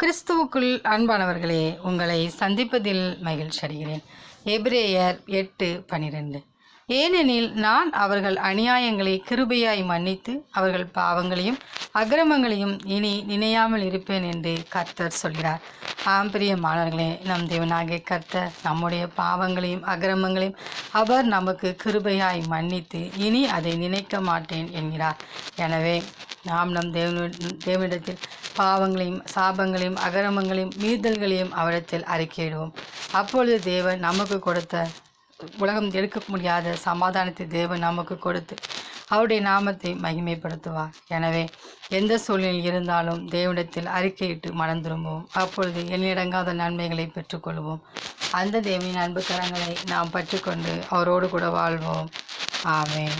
கிறிஸ்துவுக்குள் அன்பானவர்களே உங்களை சந்திப்பதில் மகிழ்ச்சி அடைகிறேன். எபிரேயர் எட்டு பனிரெண்டு. ஏனெனில் நான் அவர்கள் அநியாயங்களை கிருபையாய் மன்னித்து அவர்கள் பாவங்களையும் அக்கிரமங்களையும் இனி நினையாமல் இருப்பேன் என்று கர்த்தர் சொல்கிறார். ஆம் பிரியமானவர்களே நம் தேவனாகிய கர்த்தர் நம்முடைய பாவங்களையும் அக்கிரமங்களையும் அவர் நமக்கு கிருபையாய் மன்னித்து இனி அதை நினைக்க மாட்டேன் என்கிறார். எனவே நாம் நம் தேவனு தேவனிடத்தில் பாவங்களையும் சாபங்களையும் அகரமங்களையும் மீதல்களையும் அவரிடத்தில் அறிக்கையிடுவோம். அப்பொழுது தேவன் நமக்கு கொடுத்த உலகம் எடுக்க முடியாத சமாதானத்தை தேவன் நமக்கு கொடுத்து அவருடைய நாமத்தை மகிமைப்படுத்துவார். எனவே எந்த சூழ்நிலையில் இருந்தாலும் தேவனிடத்தில் அறிக்கையிட்டு மனம் திரும்புவோம். அப்பொழுது எண்ணிடங்காத நன்மைகளை பெற்றுக்கொள்வோம். அந்த தேவியின் அன்பு கரங்களை நாம் பற்றிக்கொண்டு அவரோடு கூட வாழ்வோம். ஆமேன்.